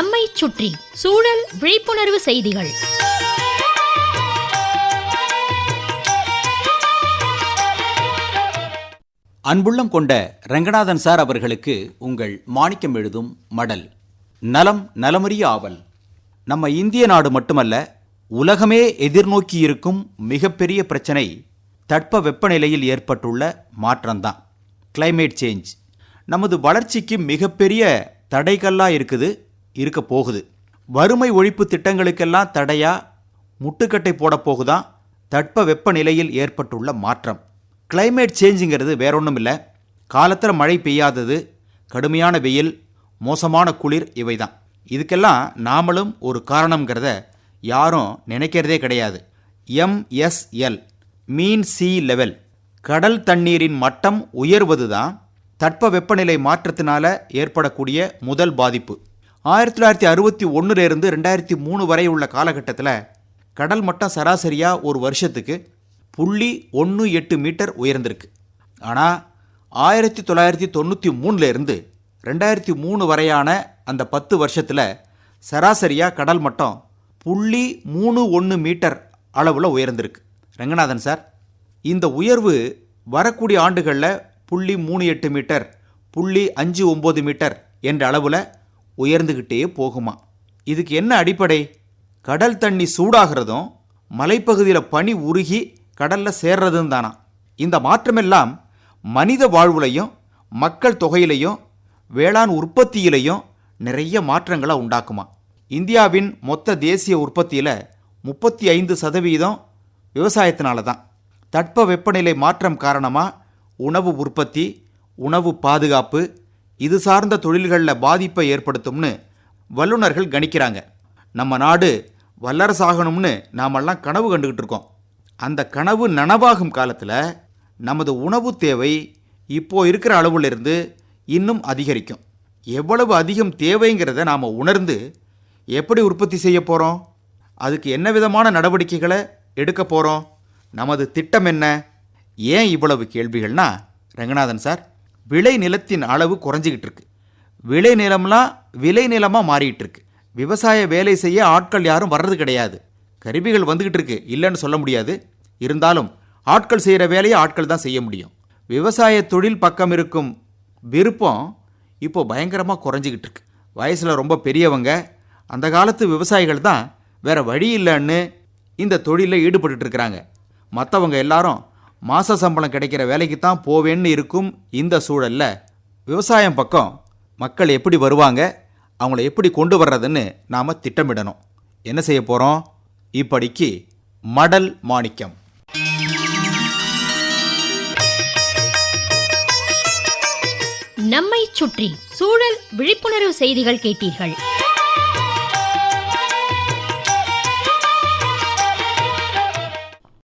நம்மை சுற்றி சூழல் விழிப்புணர்வு செய்திகள். அன்புள்ளம் கொண்ட ரங்கநாதன் சார் அவர்களுக்கு உங்கள் மாணிக்கம் எழுதும் மடல். நலம் நலமறிய ஆவல். நம்ம இந்திய நாடு மட்டுமல்ல உலகமே எதிர்நோக்கி இருக்கும் மிகப்பெரிய பிரச்சனை தட்ப வெப்பநிலையில் ஏற்பட்டுள்ள மாற்றம்தான். கிளைமேட் சேஞ்ச் நமது வளர்ச்சிக்கு மிகப்பெரிய தடைகல்லா இருக்குது இருக்க போகுது. வறுமை ஒழிப்பு திட்டங்களுக்கெல்லாம் தடையா முட்டுக்கட்டை போட போகுதான் தட்ப வெப்பநிலையில் ஏற்பட்டுள்ள மாற்றம். கிளைமேட் சேஞ்சுங்கிறது வேற ஒன்றும் இல்லை காலத்தில் மழை பெய்யாதது கடுமையான வெயில் மோசமான குளிர் இவை தான் இதுக்கெல்லாம் நாமளும் ஒரு காரணங்கிறத யாரும் நினைக்கிறதே கிடையாது. எம்எஸ்எல் மீன் சி லெவல் கடல் தண்ணீரின் மட்டம் உயர்வது தான் தட்ப வெப்பநிலை மாற்றத்தினால ஏற்படக்கூடிய முதல் பாதிப்பு. ஆயிரத்தி தொள்ளாயிரத்தி அறுபத்தி ஒன்றுலேருந்து ரெண்டாயிரத்தி மூணு வரை உள்ள காலகட்டத்தில் கடல் மட்டம் சராசரியாக ஒரு வருஷத்துக்கு புள்ளி ஒன்று எட்டு மீட்டர் உயர்ந்திருக்கு. ஆனால் ஆயிரத்தி தொள்ளாயிரத்தி தொண்ணூற்றி மூணுலேருந்து ரெண்டாயிரத்தி மூணு வரையான அந்த பத்து வருஷத்தில் சராசரியாக கடல் மட்டம் புள்ளி மூணு ஒன்று மீட்டர் அளவில் உயர்ந்திருக்கு. ரங்கநாதன் சார் இந்த உயர்வு வரக்கூடிய ஆண்டுகளில் புள்ளி மூணு எட்டு மீட்டர் புள்ளி அஞ்சு ஒம்பது மீட்டர் என்ற அளவில் உயர்ந்துக்கிட்டே போகுமா? இதுக்கு என்ன அடிப்படை? கடல் தண்ணி சூடாகிறதும் மலைப்பகுதியில் பனி உருகி கடலில் சேர்றதும் தானா? இந்த மாற்றமெல்லாம் மனித வாழ்வுலையும் மக்கள் தொகையிலையும் வேளாண் உற்பத்தியிலையும் நிறைய மாற்றங்களை உண்டாக்குமா? இந்தியாவின் மொத்த தேசிய உற்பத்தியில் முப்பத்தி ஐந்து சதவீதம் விவசாயத்தினால தான். தட்ப வெப்பநிலை மாற்றம் காரணமாக உணவு உற்பத்தி உணவு பாதுகாப்பு இது சார்ந்த தொழில்களில் பாதிப்பை ஏற்படுத்தும்னு வல்லுநர்கள் கணிக்கிறாங்க. நம்ம நாடு வல்லரசாகணும்னு நாமெல்லாம் கனவு கண்டுகிட்டு இருக்கோம். அந்த கனவு நனவாகும் காலத்தில் நமது உணவு தேவை இப்போ இருக்கிற அளவிலிருந்து இன்னும் அதிகரிக்கும். எவ்வளவு அதிகம் தேவைங்கிறத நாம் உணர்ந்து எப்படி உற்பத்தி செய்ய போகிறோம் அதுக்கு என்ன விதமான நடவடிக்கைகளை எடுக்க போகிறோம் நமது திட்டம் என்ன? ஏன் இவ்வளவு கேள்விகள்னா ரங்கநாதன் சார் விளை நிலத்தின் அளவு குறைஞ்சிக்கிட்டு இருக்கு விளை நிலம்லாம் விளை நிலமாக மாறிட்டு இருக்கு விவசாய வேலை செய்ய ஆட்கள் யாரும் வர்றது கிடையாது. கருவிகள் வந்துக்கிட்டு இருக்கு இல்லைன்னு சொல்ல முடியாது. இருந்தாலும் ஆட்கள் செய்கிற வேலையை ஆட்கள் தான் செய்ய முடியும். விவசாய தொழில் பக்கம் இருக்கும் விருப்பம் இப்போ பயங்கரமாக குறைஞ்சிக்கிட்டு இருக்கு வயசில் ரொம்ப பெரியவங்க அந்த காலத்து விவசாயிகள் தான் வேற வழி இல்லைன்னு இந்த தொழிலில் ஈடுபட்டுட்டு இருக்கிறாங்க. மற்றவங்க எல்லாரும் மாத சம்பளம் கிடைக்கிற வேலைக்கு தான் போவேன்னு இருக்கும் இந்த சூழல்ல விவசாயம் பக்கம் மக்கள் எப்படி வருவாங்க அவங்கள எப்படி கொண்டு வர்றதுன்னு நாம் திட்டமிடணும். என்ன செய்ய போகிறோம் இப்படிக்கு மடல் மாணிக்கம். நம்மை சுற்றி சூழல் விழிப்புணர்வு செய்திகள் கேட்டீர்கள்.